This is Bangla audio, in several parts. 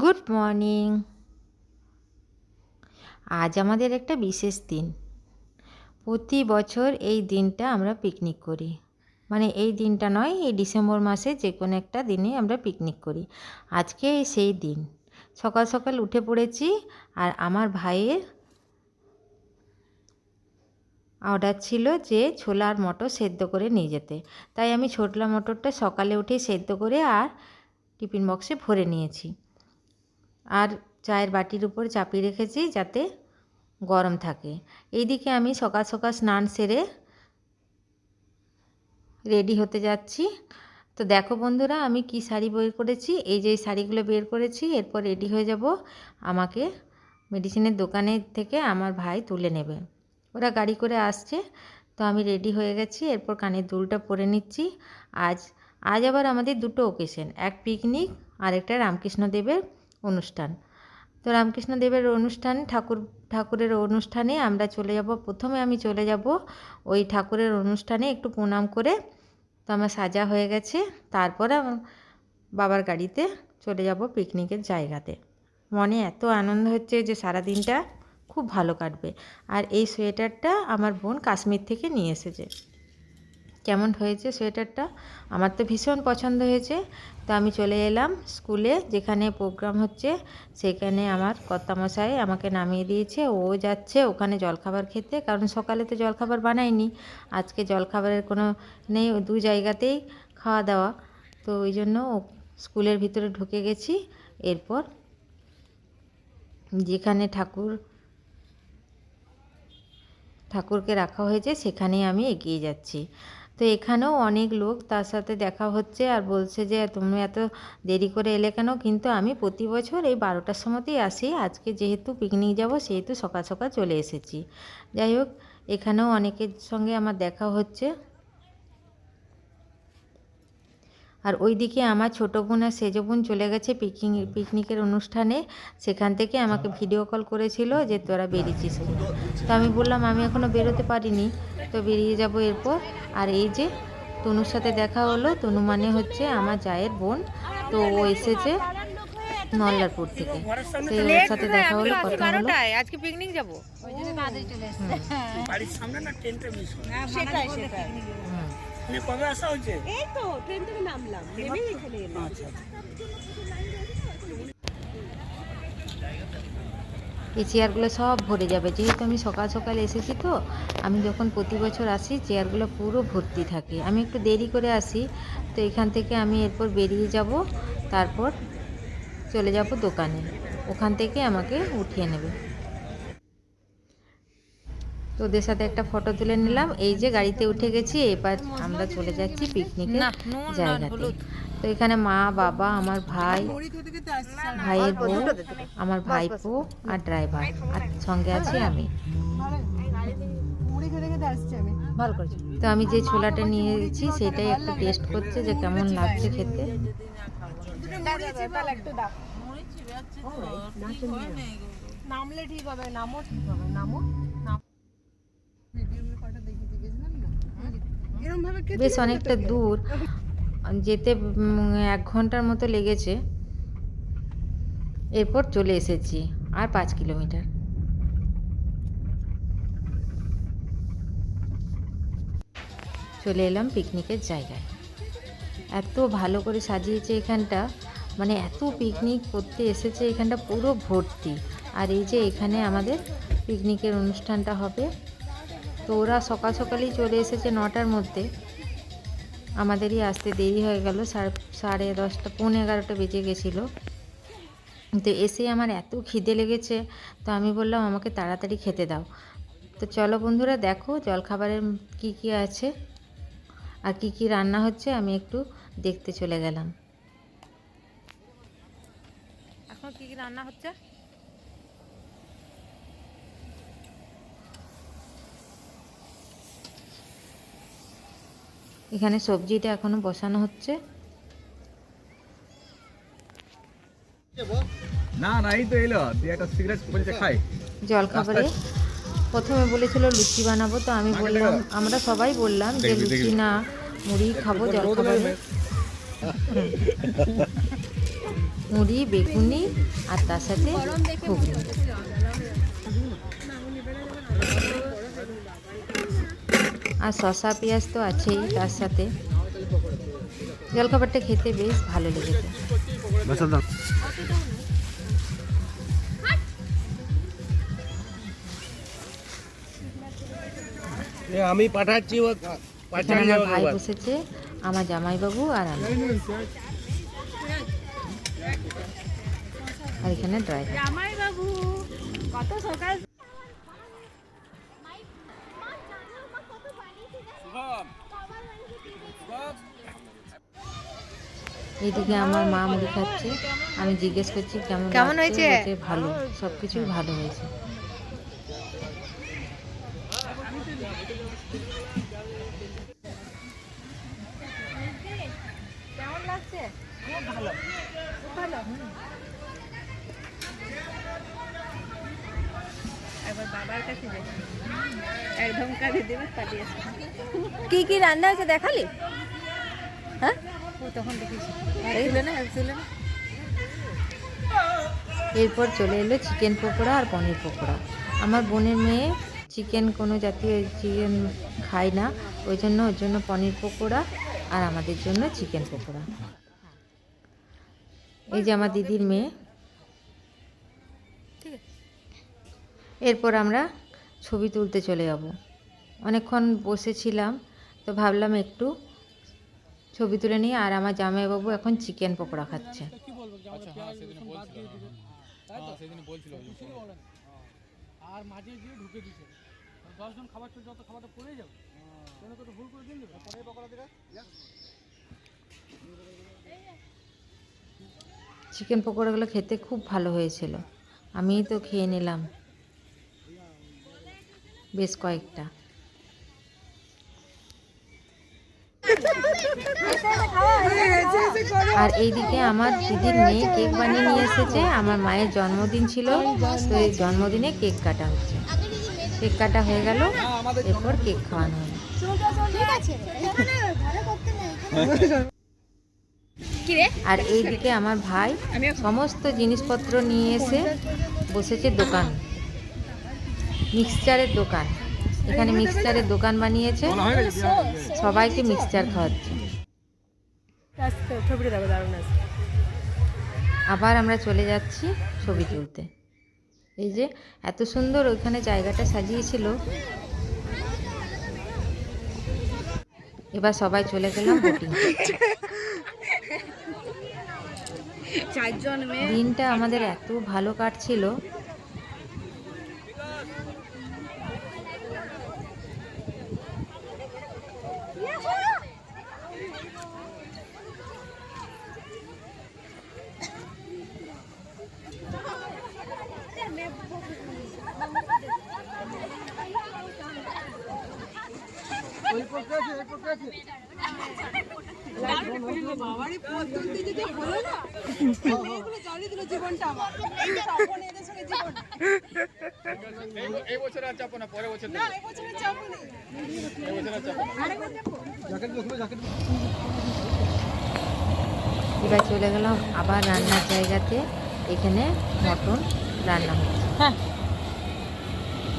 গুড মর্নিং আজ আমাদের একটা বিশেষ দিন। প্রতি বছর এই দিনটা আমরা পিকনিক করি। মানে এই দিনটা নয়, এই ডিসেম্বর মাসে যে কোনো একটা দিনে আমরা পিকনিক করি। আজকে সেই দিন। সকাল সকাল উঠে পড়েছি আর আমার ভাইয়ের অর্ডার ছিল যে ছোলা আর মটর সেদ্ধ করে নিয়ে যেতে। তাই আমি ছোটলা মটরটা সকালে উঠে সেদ্ধ করে আর টিফিন বক্সে ভরে নিয়েছি। আর চায়ের বাটির উপর চাপিয়ে রেখেছি যাতে গরম থাকে। এইদিকে আমি সকাল সকাল স্নান সেরে রেডি হতে যাচ্ছি। তো দেখো বন্ধুরা, আমি কি শাড়ি বের করেছি? এই যে শাড়িগুলো বের করেছি, এরপর রেডি হয়ে যাব। আমাকে মেডিসিনের দোকানের থেকে আমার ভাই তুলে নেবে। ওরা গাড়ি করে আসছে, তো আমি রেডি হয়ে গেছি। এরপর কানের দুলটা পরে নিচ্ছি। আজ আজ আবার আমাদের দুটো ওকেশন এক পিকনিক আর একটা রামকৃষ্ণদেবের অনুষ্ঠান। তো রামকৃষ্ণদেবের অনুষ্ঠান ঠাকুর, ঠাকুরের অনুষ্ঠানে আমরা চলে যাব। প্রথমে আমি চলে যাব ওই ঠাকুরের অনুষ্ঠানে একটু প্রণাম করে। তো আমার সাজা হয়ে গেছে। তারপরে বাবার গাড়িতে চলে যাব পিকনিকের জায়গাতে। মনে এত আনন্দ হচ্ছে যে সারা দিনটা খুব ভালো কাটবে। আর এই সোয়েটারটা আমার বোন কাশ্মীর থেকে নিয়ে এসেছে। কেমন হয়েছে সোয়েটারটা? আমার তো ভীষণ পছন্দ হয়েছে। তো আমি চলে এলাম স্কুলে, যেখানে প্রোগ্রাম হচ্ছে, সেখানে আমার কর্তামশাই আমাকে নামিয়ে দিয়েছে। ও যাচ্ছে ওখানে জলখাবার খেতে, কারণ সকালে তো জলখাবার বানাইনি আজকে জলখাবারের কোনো নেই, দু জায়গাতেই খাওয়া দাওয়া। তো ওই জন্য স্কুলের ভিতরে ঢুকে গেছি। এরপর যেখানে ঠাকুর, ঠাকুরকে রাখা হয়েছে, সেখানেই আমি এগিয়ে যাচ্ছি। তো এখানেও অনেক লোক তার সাথে দেখা হচ্ছে আর বলছে যে, তুমি এত দেরি করে এলে কেন? কিন্তু আমি প্রতি বছর এই বারোটার সময়তেই আসি। আজকে যেহেতু পিকনিক যাব, সেহেতু সকাল সকাল চলে এসেছি। যাই হোক, এখানেও অনেকের সঙ্গে আমার দেখা হচ্ছে। আর ওইদিকে আমার ছোটো বোন আর সেজো বোন চলে গেছে পিকনিক পিকনিকের অনুষ্ঠানে। সেখান থেকে আমাকে ভিডিও কল করেছিল যে তোরা বেরিয়েছিস। কিনা তো আমি বললাম আমি এখনও বেরোতে পারিনি তো বেরিয়ে যাব এরপর। আর এই যে তনুর সাথে দেখা হলো তনু মানে হচ্ছে আমার জায়ের বোন। তো ও এসেছে নল্লারপুর থেকে। ওর সাথে দেখা হলো কথা হলো। আজকে পিকনিক যাব? বাড়ির সামনে না ট্রেনটা মিস হয় সেটাই সেটাই। মানে কবে আসা হয়েছে? এই তো ট্রেন থেকে নামলাম। নেমেই এখানে এলাম। আচ্ছা আচ্ছা। এই চেয়ারগুলো সব ভরে যাবে। যেহেতু আমি সকাল সকাল এসেছি তো আমি যখন প্রতি বছর আসি চেয়ারগুলো পুরো ভর্তি থাকে। আমি একটু দেরি করে আসি তো এখান থেকে আমি এরপর বেরিয়ে যাব তারপর চলে যাব দোকানে। ওখান থেকে আমাকে উঠিয়ে নেবে। তো ওদের সাথে একটা ফটো তুলে নিলাম। এই যে গাড়িতে উঠে গেছি এবার আমরা চলে যাচ্ছি পিকনিকের জায়গাতে। তো এখানে মা বাবা আমার ভাই ভাইয়ের বউ আমার ভাইপো আর ড্রাইভার আর সঙ্গে আছি আমি। তো আমি যে ছোলাটা নিয়ে গেছি সেটাই একটু টেস্ট করছে যে কেমন লাগছে খেতে। তাহলে একটু দাও। নামলে ঠিক হবে নামও ঠিক হবে নামও বেশ অনেকটা দূর। যেতে এক ঘণ্টার মতো লেগেছে। এরপর চলে এসেছি আর পাঁচ কিলোমিটার। চলে এলাম পিকনিকের জায়গায়। এত ভালো করে সাজিয়েছে এখানটা। মানে এত পিকনিক করতে এসেছে এখানটা পুরো ভর্তি। আর এই যে এখানে আমাদের পিকনিকের অনুষ্ঠানটা হবে। তো ওরা সকাল সকালেই চলে এসেছে নটার মধ্যে। আমাদেরই আসতে দেরি হয়ে গেল, সাড়ে দশটা, পৌনে এগারোটা বেজে গেছিল। তো এসে আমার এত খিদে লেগেছে, তো আমি বললাম, আমাকে তাড়াতাড়ি খেতে দাও। তো চলো বন্ধুরা, দেখো জলখাবারের কি কি আছে আর কি কি রান্না হচ্ছে, আমি একটু দেখতে চলে গেলাম। এখন কি কি রান্না হচ্ছে? এখানে সবজিটা এখনও বসানো হচ্ছে। না না এই তো এলো। তুই একটা সিগারেট খাই। জলখাবারে। প্রথমে বলেছিল লুচি বানাবো তো আমি বললাম আমরা সবাই বললাম যে লুচি না মুড়ি খাব জলখাবারে। মুড়ি বেগুনি আর তার সাথে ঘুগনি। আর শসা পেঁয়াজ তো আছেই তার সাথে। জলখাবারটা খেতে বেশ ভালো লেগেছে। আমি পাঠাচ্ছি আমার ভাই বসেছে আমার জামাইবাবু আর আমি। আর এখানে ড্রাইভার। এইদিকে আমার মা মুড়ি খাচ্ছে। আমি জিজ্ঞেস করছি কেমন কেমন হয়েছে? ভালো। সব কিছুই ভালো হয়েছে। কি কি রান্না হয়েছে দেখালি? তখন এরপর চলে এলো চিকেন পকোড়া আর পনির পকোড়া। আমার বোনের মেয়ে চিকেন কোনো জাতীয় চিকেন খায় না ওই জন্য ওর জন্য পনির পকোড়া আর আমাদের জন্য চিকেন পকোড়া। এই যে আমার দিদির মেয়ে। এরপর আমরা ছবি তুলতে চলে যাব। অনেকক্ষণ বসেছিলাম তো ভাবলাম একটু ছবি তুলে নিই আর আমার জামাইবাবু এখন চিকেন পকোড়া খাচ্ছে। আর মাঝে গিয়ে ঢুকে দিছে। দশজন খাবার চলছে যত খাবারটা পড়ে যাবে। কোনো কোনো ভুল করে দিন দেবে। পরে পকোড়া চিকেন পকোড়াগুলো খেতে খুব ভালো হয়েছিল। আমি তো খেয়ে নিলাম। বেশ কয়েকটা। আর এইদিকে আমার দিদির মেয়ে কেক বানিয়ে নিয়ে এসেছে। আমার মায়ের জন্মদিন ছিল, তো এই জন্মদিনে কেক কাটা হচ্ছে। কেক কাটা হয়ে গেল, এরপর কেক খাওয়ানো হলো। আর এইদিকে আমার ভাই সমস্ত জিনিসপত্র নিয়ে এসে বসেছে দোকান। মিক্সচারের দোকান। এখানে মিক্সচারের দোকান বানিয়েছে। সবাইকে মিক্সচার খাওয়াচ্ছে। ছবিটা দেখো দারুণ আছে আবার আমরা চলে যাচ্ছি ছবি তুলতে। এই যে এত সুন্দর ওইখানে জায়গাটা সাজিয়েছিল। এবার সবাই চলে গেলাম বোটিং দিনটা আমাদের এত ভালো কাটছিল। এবার চলে গেলাম আবার রান্নার জায়গাতে। এখানে মটন রান্না হচ্ছে। হ্যাঁ।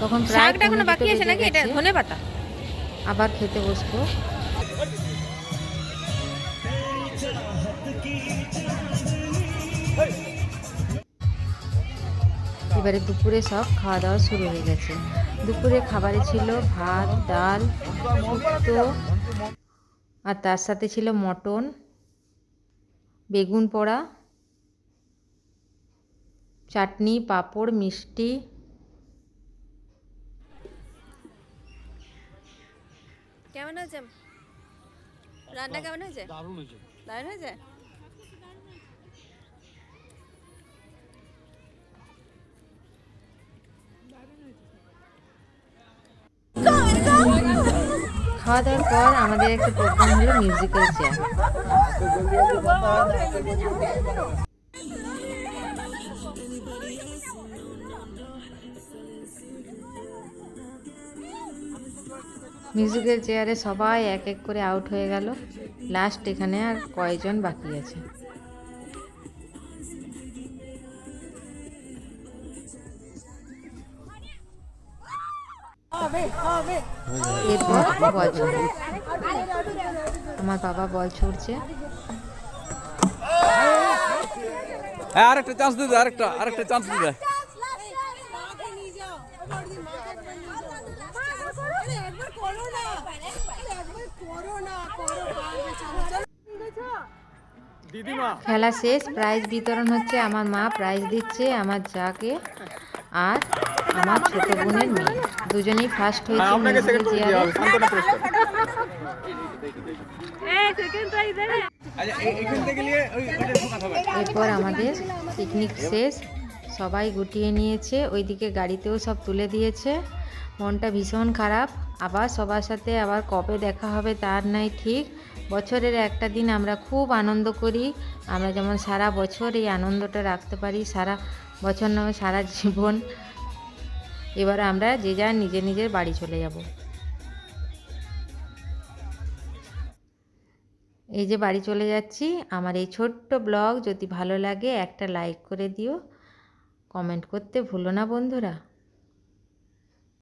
তখন শাকটা এখনও বাকি আছে নাকি? এটা। ধনে পাতা। আবার খেতে বসবো। এবারে দুপুরে সব খাওয়া দাওয়া শুরু হয়ে গেছে। দুপুরে খাবারে ছিল ভাত ডাল শুক্তো আর তার সাথে ছিল মটন বেগুন পোড়া চাটনি পাঁপড় মিষ্টি। কেমন আছে রান্না কেমন হয়েছে? দারুণ হয়েছে। দারুণ হয়েছে? খাওয়া দাওয়ার পর আমাদের একটা প্রোগ্রাম হলো মিউজিক্যাল চেয়ার মিউজিক্যাল চেয়ারে সবাই এক এক করে আউট হয়ে গেল। লাস্ট এখানে আর কয়জন বাকি আছে? এরপর বল ছুড়বে আমার বাবা বল ছুড়ছে। আরেকটা চান্স দিতে আরেকটা আরেকটা চান্স দিতে দিদিমা। খেলা শেষ প্রাইজ বিতরণ হচ্ছে আমার মা প্রাইজ দিচ্ছে আমার যাকে। আর আমার ছোট বোনের মেয়ে। দুজনেই ফার্স্ট হ্যাঁ, হয়েছে পুরস্কার আচ্ছা এরপর আমাদের পিকনিক শেষ। সবাই গুটিয়ে নিয়েছে ওইদিকে গাড়িতেও সব তুলে দিয়েছে। মনটা ভীষণ খারাপ। আবার সবার সাথে আবার কবে দেখা হবে তার নাই ঠিক। বছরের একটা দিন আমরা খুব আনন্দ করি। আমরা যেমন সারা বছর এই আনন্দটা রাখতে পারি সারা বছর নয় সারা জীবন। এবার আমরা যে যার নিজের নিজের বাড়ি চলে যাব। এই যে বাড়ি চলে যাচ্ছি, আমার এই ছোট্ট ব্লগ যদি ভালো লাগে একটা লাইক করে দিও। কমেন্ট করতে ভুলো না বন্ধুরা।